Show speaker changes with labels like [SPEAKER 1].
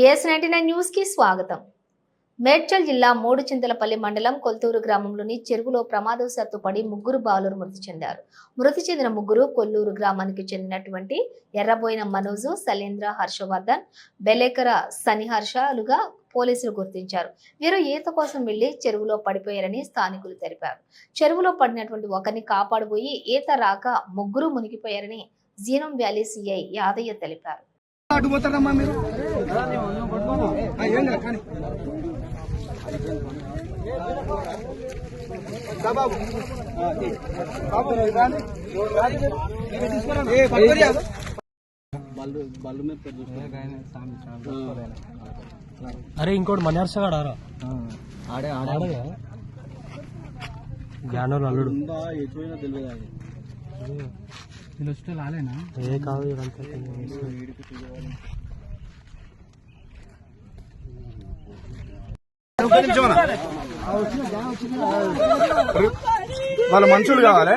[SPEAKER 1] BS ninety nine న్యూస్కి స్వాగతం. మేడ్చల్ జిల్లా మూడు చింతలపల్లి మండలం కొల్తూరు గ్రామంలోని చెరువులో ప్రమాదవశాత్తు పడి ముగ్గురు బాలురు మృతి చెందారు. మృతి చెందిన ముగ్గురు కొల్లూరు గ్రామానికి చెందినటువంటి ఎర్రబోయిన మనోజు శైలేంద్ర హర్షవర్ధన్ బెలేకర సనిహర్షలుగా పోలీసులు గుర్తించారు. వీరు ఈత కోసం వెళ్ళి చెరువులో పడిపోయారని స్థానికులు తెలిపారు. చెరువులో పడినటువంటి ఒకరిని కాపాడబోయి ఈత రాక ముగ్గురు మునిగిపోయారని జీనం వ్యాలీ సిఐ యాదయ్య తెలిపారు.
[SPEAKER 2] బాబు బాబు
[SPEAKER 3] అరే ఇంకోటి మనిహర్ష గాడు
[SPEAKER 2] ఆడే
[SPEAKER 3] జ్ఞానం అల్లుడు.
[SPEAKER 2] వీళ్ళు వస్తే రాలేనా
[SPEAKER 3] ఏ కాదు
[SPEAKER 2] వాళ్ళ మనుషులు కావాలి.